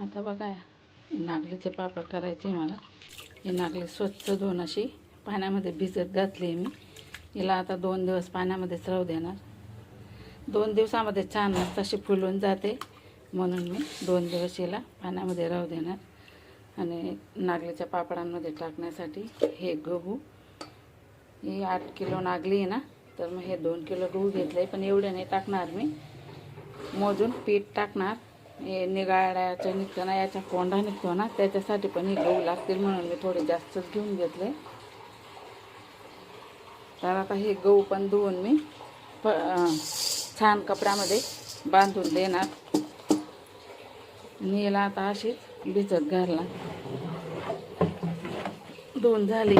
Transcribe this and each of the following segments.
आता बघा नागलीचे पापड करायचे मला. ही नागली स्वच्छ धुवून अशी पाण्यामध्ये भिजत घातली मी. हिला आता दोन दिवस पाण्यामध्येच राहू देणार. दोन दिवसामध्ये छान मस्त अशी फुलून जाते. म्हणून मी दोन दिवस हिला पाण्यामध्ये राहू देणार. आणि नागलीच्या पापडांमध्ये टाकण्यासाठी हे गहू. ही आठ किलो नागली आहे ना तर मग हे दोन किलो गहू घेतले पण एवढे नाही टाकणार मी. मोजून पीठ टाकणार. हे निघतो निघतं ना याच्या कोंडा निघतो ना त्याच्यासाठी पण हे गहू लागतील म्हणून मी थोडे जास्तच घेऊन घेतले. तर आता हे गहू पण धुवून मी छान कपड्यामध्ये बांधून देणार. नीला आता अशीच भिजत घालणार. दोन झाली.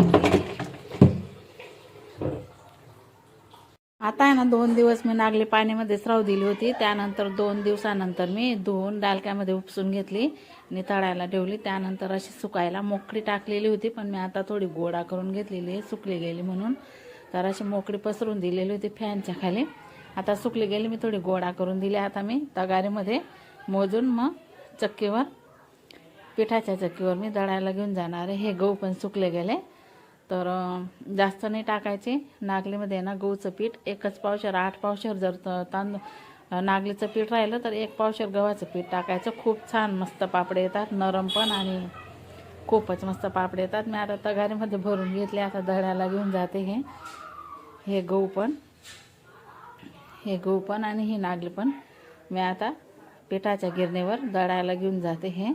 आता आहे ना दोन दिवस मी नागली पाण्यामध्येच राहू दिली होती. त्यानंतर दोन दिवसानंतर मी धुवून डालक्यामध्ये उपसून घेतली आणि तळायला ठेवली. त्यानंतर अशी सुकायला मोकळी टाकलेली होती पण मी आता थोडी गोडा करून घेतलेली आहे सुकली गेली म्हणून. तर अशी मोकळी पसरून दिलेली होती फॅनच्या खाली. आता सुकली गेली मी थोडी गोडा करून दिली आता मी तगारीमध्ये मोजून. मग चक्कीवर पिठाच्या चक्कीवर मी दळायला घेऊन जाणार आहे. हे गहू पण सुकले गेले. तर जास्त नाही टाकायचे. नागलीमध्ये ना गहूचं पीठ. एकच पावशर आठ पावशर जर त- तांदूळ नागलीचं पीठ राहिलं तर एक पावशर गव्हाचं पीठ टाकायचं. खूप छान मस्त पापडे येतात. नरम पण आणि खूपच मस्त पापडे येतात. मी आता तगारीमध्ये भरून घेतले. आता दळ्याला घेऊन जाते हे. हे गहू पण. हे गहू पण आणि हे नागली पण. मी आता पिठाच्या गिरणीवर दळायला घेऊन जाते हे.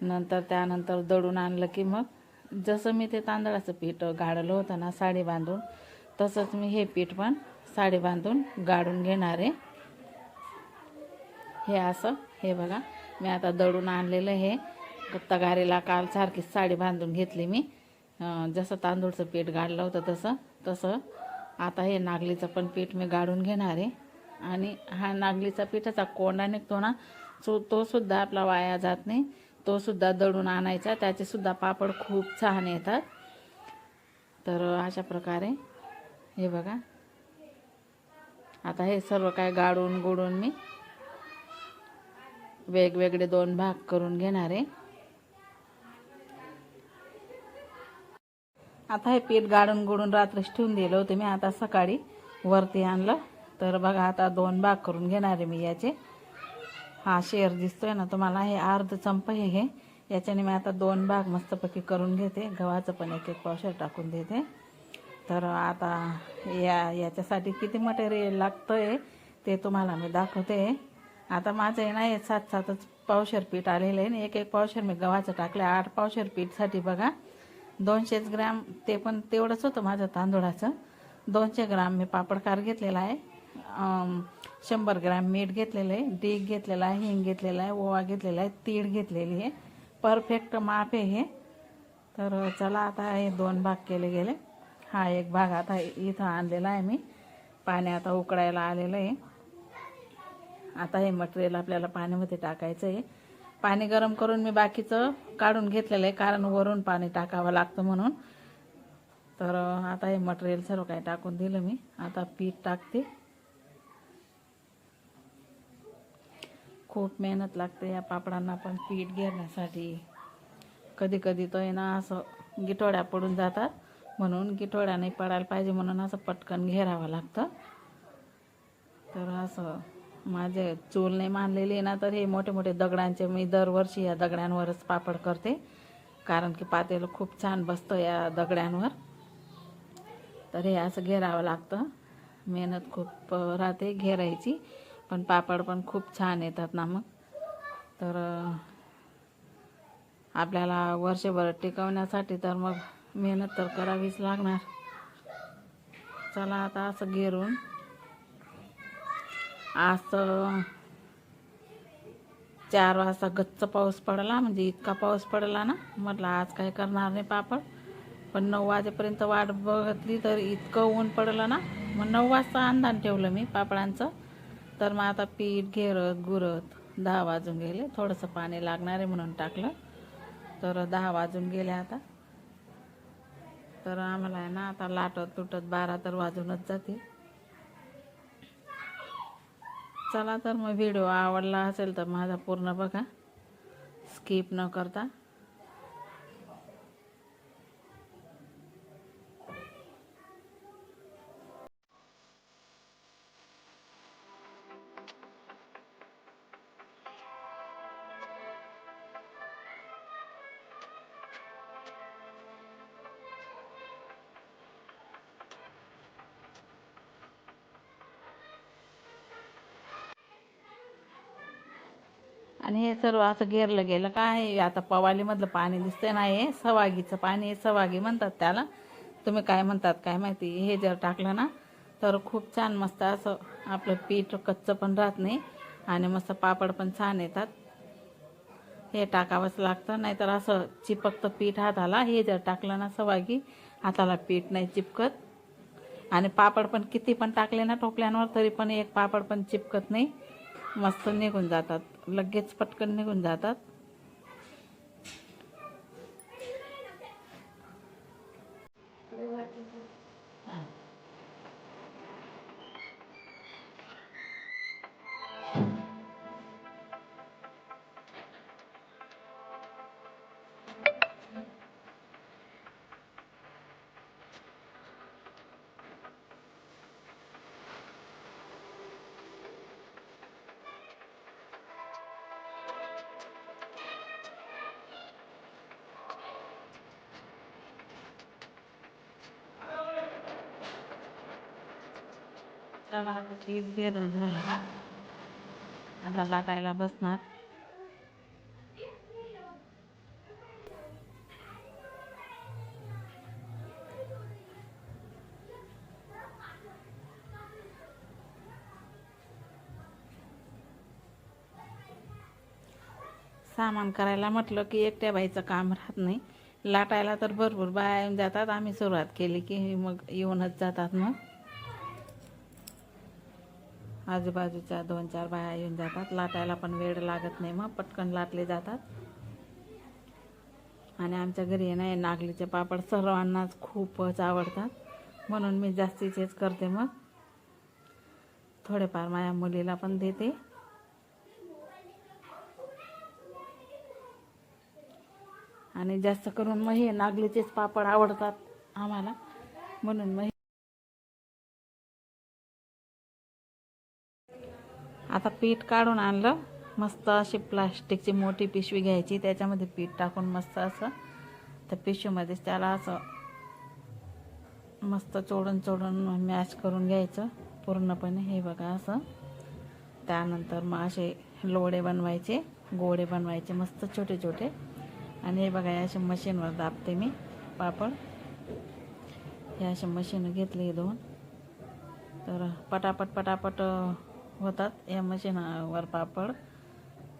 नंतर त्यानंतर दळून आणलं की मग जसं मी ते तांदळाचं पीठ गाळलं होतं ना साडी बांधून तसंच मी हे पीठ पण साडी बांधून गाळून घेणार आहे. हे असं हे बघा मी आता दळून आणलेलं हे तगारीला काल सारखी साडी बांधून घेतली मी. जसं तांदूळचं पीठ गाळलं होतं तसं तसं आता हे नागलीचं पण पीठ मी गाळून घेणार आहे. आणि हा नागलीचा पिठाचा कोंडा निघतो ना सो तो सुद्धा आपला वाया जात नाही. तो सुद्धा दळून आणायचा. त्याचे सुद्धा पापड खूप छान येतात. तर अशा प्रकारे हे बघा. आता हे सर्व काय गाडून गोडून मी वेगवेगळे दोन भाग करून घेणार आहे. आता हे पीठ गाडून गोडून रात्रीच ठेवून दिलं होतं मी. आता सकाळी वरती आणलं. तर बघा आता दोन भाग करून घेणार आहे मी याचे. हा शेर दिसतोय ना तुम्हाला हे अर्ध चंप हे हे. याच्याने मी आता दोन भाग मस्तपैकी करून घेते. गव्हाचं पण एक एक पावशर टाकून देते. तर आता या याच्यासाठी किती मटेरियल लागतं आहे ते तुम्हाला मी दाखवते. आता माझं आहे ना हे सात सातच पावशर पीठ आलेलं आहे. आणि एक एक पावशर मी गव्हाचं टाकलं आठ पावशर पीठसाठी बघा. दोनशेच ग्रॅम ते पण तेवढंच होतं माझं तांदूळाचं. दोनशे ग्राम मी पापडकार घेतलेला आहे. शंभर ग्रॅम मीठ घेतलेलं आहे डीग घेतलेला आहे हिंग घेतलेला आहे ओवा घेतलेला आहे तीळ घेतलेली आहे. परफेक्ट माप आहे हे. तर चला आता हे दोन भाग केले गेले. हा एक भाग आता इथं आणलेला आहे मी. पाणी आता उकळायला आलेलं आहे. आता हे मटेरियल आपल्याला पाण्यामध्ये टाकायचं आहे पाणी गरम करून मी बाकीचं काढून घेतलेलं आहे कारण वरून पाणी टाकावं लागतं म्हणून. तर आता हे मटेरियल सर्व काही टाकून दिलं मी. आता पीठ टाकते. खूप मेहनत लागते या पापडांना पण पीठ घेण्यासाठी. कधी कधी तो आहे ना असं गिटोड्या पडून जातात म्हणून गिठोड्या नाही पडायला पाहिजे म्हणून असं पटकन घेरावं लागतं. तर असं माझे चूल नाही मानलेली आहे ना तर हे मोठे मोठे दगडांचे मी दरवर्षी या दगड्यांवरच पापड करते. कारण की पातेलं खूप छान बसतं या दगड्यांवर. तर हे असं घेरावं लागतं. मेहनत खूप राहते घेरायची. पण पापड पण खूप छान येतात ना मग. तर आपल्याला वर्षभर टिकवण्यासाठी तर मग मेहनत तर करावीच लागणार. चला आता असं घेरून. आज चार वाजता गच्च पाऊस पडला म्हणजे इतका पाऊस पडला ना. म्हटलं आज काय करणार नाही पापड. पण नऊ वाजेपर्यंत वाट बघितली तर इतकं ऊन पडलं ना. मग नऊ वाजता अंधान ठेवलं मी पापडांचं. तर मग आता पीठ घेरत गुरत दहा वाजून गेले. थोडंसं पाणी लागणार आहे म्हणून टाकलं. तर दहा वाजून गेले आता. तर आम्हाला आहे ना आता लाटत तुटत बारा तर वाजूनच जाते चला तर मग व्हिडिओ आवडला असेल तर माझा पूर्ण बघा. स्किप न करता. आणि हे सर्व असं घेरलं गेलं. काय आता पवालीमधलं पाणी दिसतंय ना हे सवागीचं पाणी सवागी म्हणतात त्याला. तुम्ही काय म्हणतात काय माहिती? हे जर टाकलं ना तर खूप छान मस्त असं आपलं पीठ कच्चं पण राहत नाही आणि मस्त पापड पण छान येतात. हे टाकावंच लागतं नाहीतर असं चिपकतं पीठ हाताला. हे जर टाकलं ना सवागी हाताला पीठ नाही चिपकत. आणि पापड पण किती पण टाकले ना टोपल्यांवर तरी पण एक पापड पण चिपकत नाही. मस्त निघून जातात. लगेच पटकन निघून जातात. आता आता लाटायला बसणार सामान करायला म्हटलं की एकट्या बाईचं काम राहत नाही. लाटायला तर भरपूर बाया येऊन जातात. आम्ही सुरुवात केली की मग येऊनच जातात मग. आजूबाजूच्या दोन चार बाया येऊन जातात. लाटायला पण वेळ लागत नाही मग पटकन लाटले जातात. आणि आमच्या घरी नाही नागलीचे पापड सर्वांनाच खूपच आवडतात. म्हणून मी जास्तीचेच करते मग. थोडेफार माझ्या मुलीला पण देते. आणि जास्त करून मग हे नागलीचेच पापड आवडतात आम्हाला. म्हणून मग आता पीठ काढून आणलं. मस्त अशी प्लास्टिकची मोठी पिशवी घ्यायची. त्याच्यामध्ये पीठ टाकून मस्त असं त्या पिशवीमध्येच त्याला असं मस्त चोडून चोडून मॅश करून घ्यायचं पूर्णपणे. हे बघा असं. त्यानंतर मग असे लोडे बनवायचे गोडे बनवायचे मस्त छोटे छोटे. आणि हे बघा असे मशीनवर दाबते मी पापड. हे असे मशीन घेतले दोन. तर पटापट पटापट होतात. या मशीनवर पापड.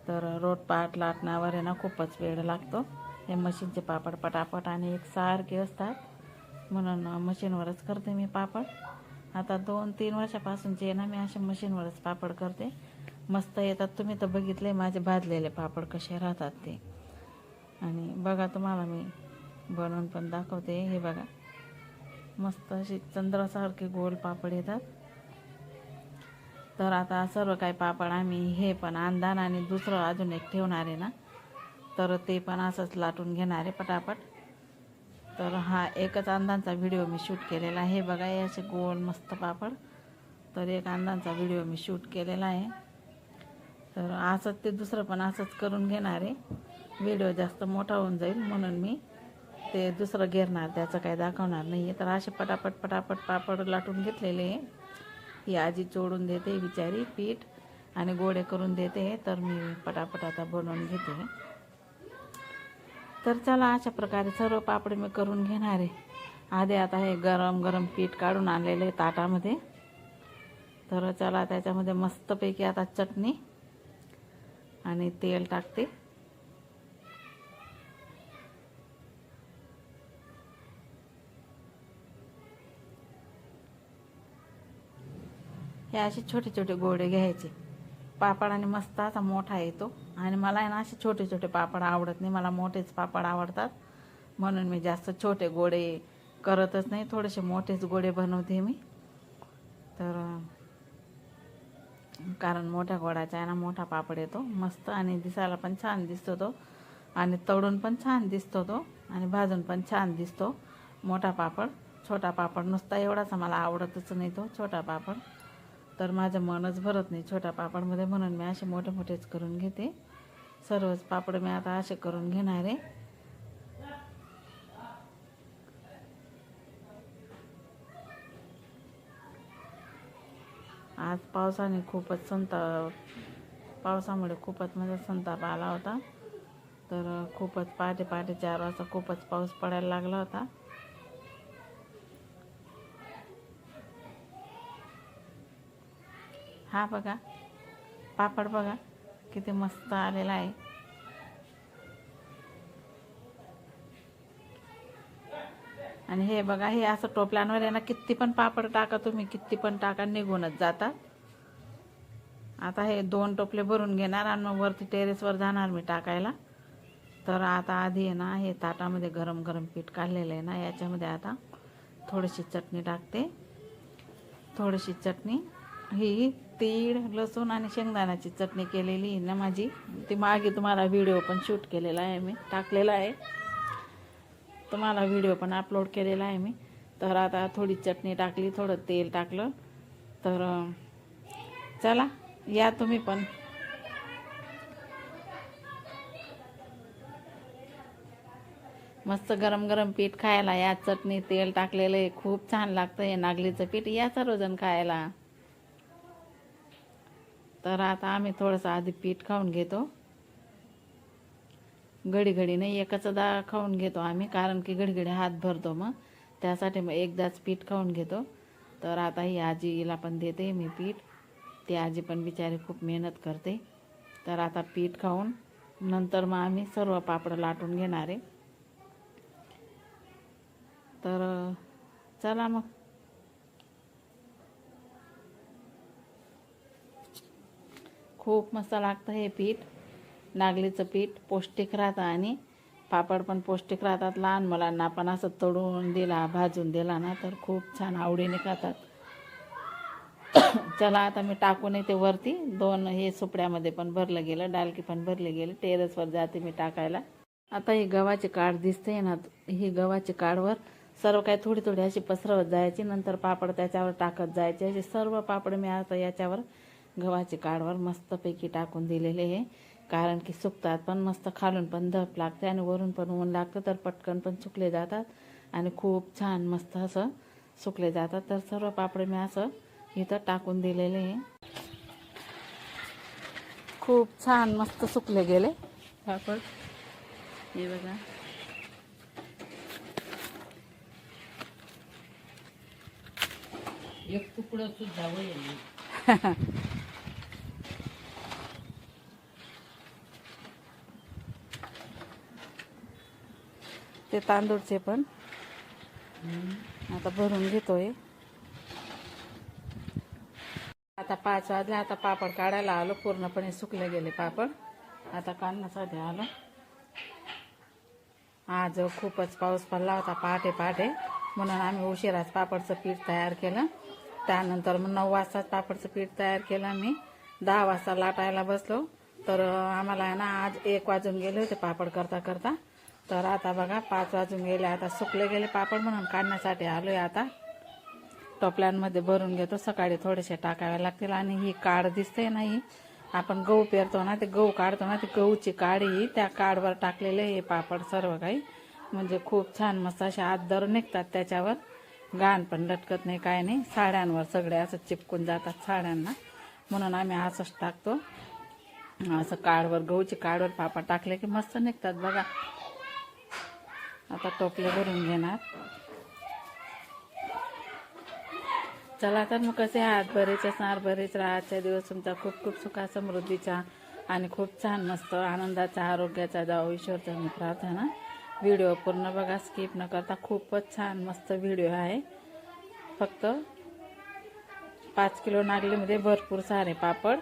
तर रोट पाट लाटण्यावर ना खूपच वेळ लागतो. हे मशीनचे पापड पटापट आणि एक सारखे असतात. म्हणून मशीनवरच करते मी पापड. आता दोन तीन वर्षापासूनचे आहे ना मी अशा मशीनवरच पापड करते. मस्त येतात. तुम्ही तर बघितले माझे भाजलेले पापड कसे राहतात ते. आणि बघा तुम्हाला मी बनवून पण दाखवते. हे बघा. मस्त असे चंद्रासारखे गोल पापड येतात. तर आता सर्व काही पापड आम्ही हे पण अंदान आणि दुसरं अजून एक ठेवणार आहे ना. तर ते पण असंच लाटून घेणार आहे पटापट. तर हा एकच अंदांचा व्हिडिओ मी शूट केलेला आहे. बघा हे असे गोल मस्त पापड. तर एक अंदांचा व्हिडिओ मी शूट केलेला आहे. तर असंच ते दुसरं पण असंच करून घेणार आहे. व्हिडिओ जास्त मोठा होऊन जाईल म्हणून मी ते दुसरं घेरणार त्याचं काही दाखवणार नाही आहे तर असे पटापट पटापट पापड लाटून घेतलेले आहे. ही आजी चोडून देते बिचारी पीठ आणि गोडे करून देते तर मी पटापट आता बनवून घेते. तर चला अशा प्रकारे सर्व पापड मी करून घेणार आहे. आधी आता हे गरम गरम पीठ काढून आणलेले ताटामध्ये. तर चला त्याच्यामध्ये मस्तपैकी आता चटणी आणि तेल टाकते. हे असे छोटे छोटे गोडे घ्यायचे. पापड आणि मस्त असा मोठा येतो. आणि मला आहे ना असे छोटे छोटे पापड आवडत नाही. मला मोठेच पापड आवडतात. म्हणून मी जास्त छोटे गोडे करतच नाही. थोडेसे मोठेच गोडे बनवते मी. तर कारण मोठ्या गोडाचा आहे ना मोठा पापड येतो. मस्त आणि दिसायला पण छान दिसतो तो. आणि तळून पण छान दिसतो तो. आणि भाजून पण छान दिसतो. मोठा पापड छोटा पापड नुसता एवढाच मला आवडतच नाही तो छोटा पापड. तर माझं मनच भरत नाही छोट्या पापडमध्ये म्हणून मी असे मोठे मोठेच करून घेते. सर्वच पापड मी आता असे करून घेणार आहे. आज पावसाने खूपच संताप पावसामुळे खूपच म्हणजे संताप आला होता. तर खूपच पहाटे पहाटे चार वाजता खूपच पाऊस पडायला लागला होता. हा बघा. पापड बघा. किती मस्त आलेला आहे. आणि हे बघा हे असं टोपल्यांवर आहे ना किती पण पापड टाका तुम्ही किती पण टाका निघूनच जातात. आता हे दोन टोपले भरून घेणार आणि मग वरती टेरेसवर जाणार मी टाकायला. तर आता आधी आहे ना हे ताटामध्ये गरम गरम पीठ काढलेलं आहे ना याच्यामध्ये आता थोडीशी चटणी टाकते. थोडीशी चटणी. ही तीळ लसूण आणि शेंगदाण्याची चटणी केलेली आहे ना माझी. ती मागे तुम्हाला व्हिडिओ पण शूट केलेला आहे मी. टाकलेला आहे. तुम्हाला व्हिडिओ पण अपलोड केलेला आहे मी. तर आता थोडी चटणी टाकली थोडं तेल टाकलं. तर चला या तुम्ही पण. मस्त गरम गरम पीठ खायला. या चटणी तेल टाकलेलं आहे. खूप छान लागतं हे नागलीचं पीठ. या सर्वजण खायला. तर आता आम्ही थोडंसं आधी पीठ खाऊन घेतो. घडी घडी नाही एकचदा खाऊन घेतो आम्ही कारण की घडी घडी हात भरतो मग. त्यासाठी मग एकदाच पीठ खाऊन घेतो. तर आता ही आजीला पण देते मी पीठ. ती आजी पण बिचारी खूप मेहनत करते. तर आता पीठ खाऊन नंतर मग आम्ही सर्व पापड लाटून घेणार आहे. तर चला मग. खूप मस्त लागतं हे पीठ. नागलीचं पीठ पौष्टिक राहतं आणि पापड पण पौष्टिक राहतात. लहान मुलांना पण असं तळून दिला भाजून दिला ना तर खूप छान आवडीने खातात. चला आता मी टाकून येते वरती. दोन हे सुपड्यामध्ये पण भरलं गेलं डालकी पण भरली गेली. टेरेसवर जाते मी टाकायला. आता ही गव्हाची काड दिसते ना ही गव्हाची काडवर सर्व काही थोडी थोडी अशी पसरवत जायची. नंतर पापड त्याच्यावर टाकत जायचे. असे सर्व पापड मी आता याच्यावर गव्हाची काडवर मस्तपैकी टाकून दिलेले आहे. कारण की सुकतात पण मस्त खालून पण धप लागते आणि वरून पण ऊन लागतं तर पटकन पण सुकले जातात. आणि खूप छान मस्त असं सुकले जातात. तर सर्व पापड मी असं इथं टाकून दिलेले आहे. खूप छान मस्त सुकले गेले. पापड. हे बघा. एक तुकडं सुद्धा वय ते तांदूळचे पण. आता भरून घेतोय. आता पाच वाजले आता पापड काढायला आलो. पूर्णपणे सुकले गेले पापड. आता काढण्यासाठी आलो. आज खूपच पाऊस पडला होता पहाटे पहाटे. म्हणून आम्ही उशिराच पापडचं पीठ तयार केलं. त्यानंतर मग नऊ वाजताच पापडचं पीठ तयार केलं मी दहा वाजता लाटायला बसलो. तर आम्हाला आहे ना आज एक वाजून गेले होते पापड करता करता. तर आता बघा पाच वाजून गेले आता सुकले गेले पापड म्हणून काढण्यासाठी आलो आहे आता. टोपल्यांमध्ये भरून घेतो सकाळी थोडेसे टाकावे लागतील. आणि ही काड दिसते ना ही? आपण गहू पेरतो ना ते गहू काढतो ना ते गहूची काडी ही त्या काडवर टाकलेले हे पापड सर्व काही. म्हणजे खूप छान मस्त असे हात दर निघतात त्याच्यावर. घाण पण लटकत नाही काय नाही. साड्यांवर सगळे असं चिपकून जातात साड्यांना. म्हणून आम्ही असंच टाकतो. असं काडवर गहूची काडवर पापड टाकले की मस्त निघतात बघा. आता टोपले भरून घेणार. चला तर मग कसे आहात? बरेच असणार बरेच राहायचे दिवस तुमचा खूप खूप सुखा समृद्धीचा आणि खूप छान मस्त आनंदाचा आरोग्याचा जाऊ ईश्वरचा मी प्रार्थना. व्हिडिओ पूर्ण बघा स्किप न करता. खूपच छान मस्त व्हिडिओ आहे. फक्त पाच किलो नागलीमध्ये भरपूर सारे पापड.